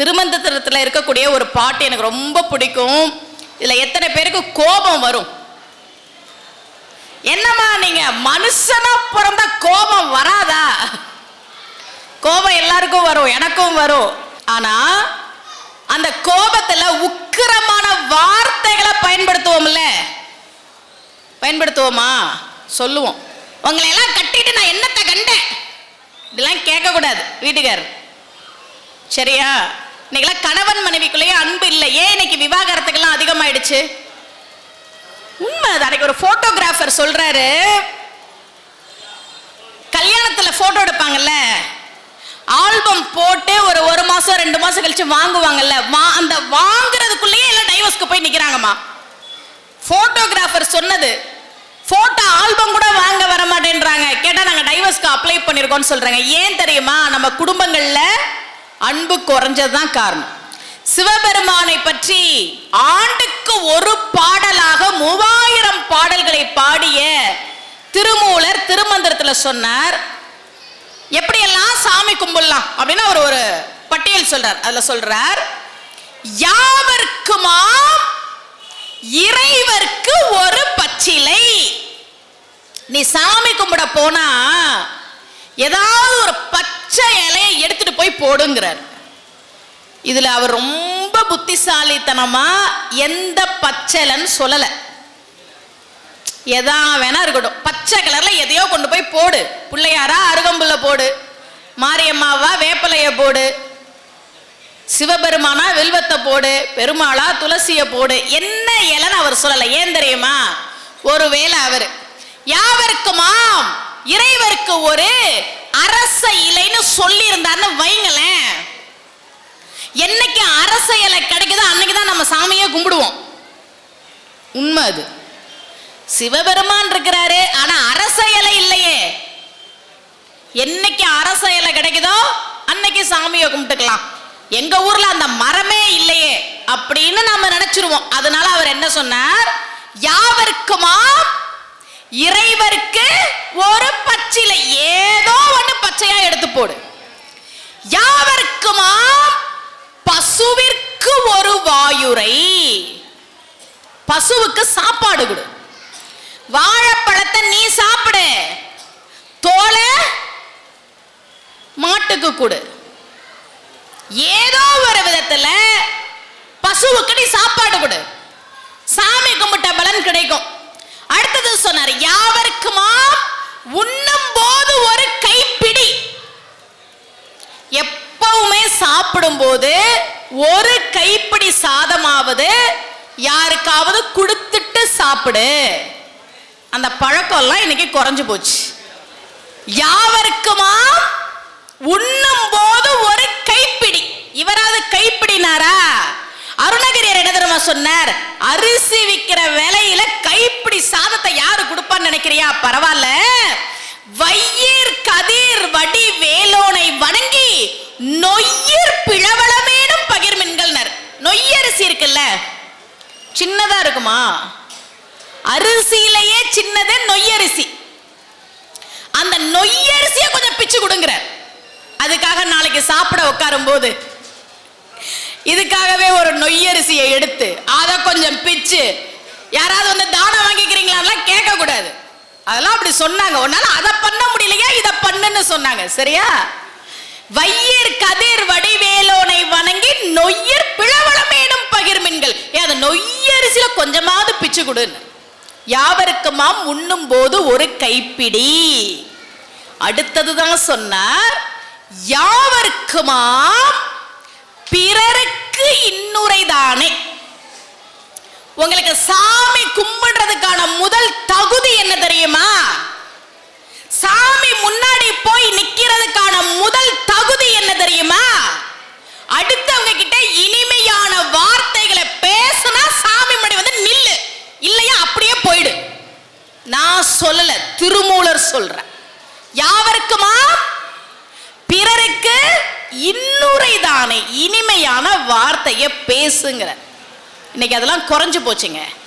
திருமந்தத்திரத்தில் இருக்கக்கூடிய ஒரு பாட்டு எனக்கு ரொம்ப பிடிக்கும். இதில் எத்தனை பேருக்கு கோபம் வரும்? என்னம்மா நீங்க மனுஷனா பிறந்தா கோபம் வராதா? கோபம் எல்லாருக்கும் வரும் எனக்கும் வரும். ஆனா அந்த கோபத்துல உக்கிரமான வார்த்தைகளை பயன்படுத்துவோம்ல? பயன்படுத்துவோமா? சொல்லுவோம். உங்களை எல்லாம் கட்டிட்டு நான் என்னத்தை கண்டேன்? இதெல்லாம் கேட்கக்கூடாது வீட்டுக்காரர். சரியா? இன்னைக்கெல்லாம் கணவன் மனைவிக்குள்ளேயே அன்பு இல்லை. ஏன் இன்னைக்கு விவாகரத்துக்கெல்லாம் அதிகமாயிடுச்சு? உண்மை அன்னைக்கு ஒரு போட்டோகிராஃபர் சொல்றாரு. கல்யாணத்துல போட்டோ எடுப்பாங்கல்ல? ஆல்பம் போட்டு ஒரு ஒரு மாசம் ரெண்டு மாசம் கழிச்சு வாங்குவாங்கல்ல? வா- அந்த வாங்குறதுக்குள்ளேயே எல்லாம் டைவர்ஸ்க்கு போய் நிக்கிறாங்கம்மா. போட்டோகிராஃபர் சொன்னது போட்டோ ஆல்பம் கூட வாங்க வர மாட்டேன்றாங்க கேட்டா நாங்க டைவர்ஸ்க்கு அப்ளை பண்ணிருக்கோம்னு சொல்றாங்க. ஏன் தெரியுமா? நம்ம குடும்பங்கள்ல அன்பு குறைஞ்சதுதான் காரணம். சிவபெருமானை பற்றி ஆண்டுக்கு ஒரு பாடலாக மூவாயிரம் பாடல்களை பாடிய திருமூலர் திருமந்திரத்துல சொன்னார் எப்படியெல்லாம் சாமி கும்பிடலாம்? அப்படின்னு அவர் ஒரு பட்டியல் சொல்றார். அதுல சொல்றார் யாவர்க்குமா இறைவர்க்கு ஒரு பச்சிலை. நீ சாமி கும்பிட போனா ஏதாவது ஒரு பச்சை இலையை எடுத்துட்டு போய் போடுங்கிறார். இதுல அவர் ரொம்ப புத்திசாலித்தனமா எந்த பச்சைலன்னு சொல்லல. எதா வேணா இருக்கட்டும். பச்சை கலர்ல எதையோ கொண்டு போய் போடு. பிள்ளையாரா அருகம்புல்ல போடு. மாரியம்மாவா வேப்பலைய போடு. சிவபெருமானா வில்வத்தை போடு. பெருமாளா துளசிய போடு. என்ன இலைன்னு அவர் சொல்லல. ஏன் தெரியுமா? ஒருவேளை அவர் யாவருக்குமாம் இறைவருக்கு ஒரு அரச இலைன்னு சொல்லி இருந்தான்னு வைங்களேன். என்னைக்கு அரச இலை கிடைக்குதோ அன்னைக்கு தான் நம்ம சாமியே கும்பிடுவோம். உண்மை அது. சிவபெருமான் இருக்கிறாரு ஆனா அரச இலை இல்லையே. என்னைக்கு அரச இலை கிடைக்குதோ அன்னைக்கு சாமியை கும்பிட்டுக்கலாம். எங்க ஊர்ல அந்த மரமே இல்லையே அப்படின்னு நம்ம நினைச்சிருவோம். அதனால அவர் என்ன சொன்னார்? யாவருக்குமா இறைவருக்கு ஒரு பச்சிலையே. பச்சையா எடுத்து போடு. யாவருக்குமா பசுவிற்கு ஒரு வாயுரை. பசுவுக்கு சாப்பாடு கொடு. வாழைப்பழத்தை நீ சாப்பிடு. தோலை மாட்டுக்கு கொடு. ஏதோ ஒரு விதத்துல பசுவுக்கு நீ சாப்பாடு கொடு. சாமி கும்பிட்ட பலன் கிடைக்கும். அடுத்தது சொன்னார் யாவருக்குமா உண்ணும் போது ஒரு கைப்பிடி எப்பவுமே சாப்பிடும்போது ஒரு கைப்பிடி சாதமாவது யாருக்காவது கொடுத்துட்டு சாப்பிடு. அந்த பழக்கம்லாம் இன்னைக்கு குறைஞ்சு போச்சு. யாவருக்குமா? உண்ணும் போது ஒரு கைப்பிடி. இவராவது கைப்பிடினாரா? அருணகிரியர் என்ன தெரியுமா சொன்னார்? அரிசி விக்கிற விலையில கைப்பிடி சாதத்தை யாரு கொடுப்பான்னு நினைக்கிறியா? பரவாயில்ல. வையீர் கதிர் வடி வேலோனை வணங்கி நொய்ய நொய்யரிசி இருக்குல்ல? சின்னதா இருக்குமா? அரிசியிலேயே சின்னது நொய்யரிசி அந்த நொய்யரிசியை கொஞ்சம் பிச்சு கொடுங்கிற. அதுக்காக நாளைக்கு சாப்பிட உட்காரும் போது இதுக்காகவே ஒரு நொய்யரிசியை எடுத்து அதை கொஞ்சம் பிச்சு யாராவது வந்து தானம் வாங்கிக்கிறீங்களான்லாம் கேட்க கூடாது அதெல்லாம் அப்படி சொன்னாங்க. உன்னால அதை பண்ண முடியலையா? இதை பண்ணுன்னு சொன்னாங்க. சரியா? வையர் கதிர் வடிவேலோனை வணங்கி நொய்யர் பிளவளமேனும் பகிர்மீன்கள். ஏன் அந்த நொய்யரிசில கொஞ்சமாவது பிச்சு கொடுன்னு. யாவருக்குமாம் உண்ணும் போது ஒரு கைப்பிடி. அடுத்ததுதான் சொன்னார் யாவருக்குமாம் பிறருக்கு இன்னுரைதானே. உங்களுக்கு சாமி கும்பிடுறதுக்கான முதல் தகுதி என்ன தெரியுமா? சாமி முன்னாடி போய் இன்னைக்கு முதல் தகுதி என்ன தெரியுமா அடுத்தவங்க கிட்ட இனிமையான வார்த்தைகளை பேசினா சாமி முன்னாடி வந்து நில்லு இல்லையா அப்படியே போயிடு நான் சொல்லல சொல்ற. சொல்றேன் யாவருக்குமா? பிறருக்கு இன்னுரை தானே இனிமையான வார்த்தையை பேசுங்கிற. இன்னைக்கு அதெல்லாம் குறைஞ்சு போச்சுங்க.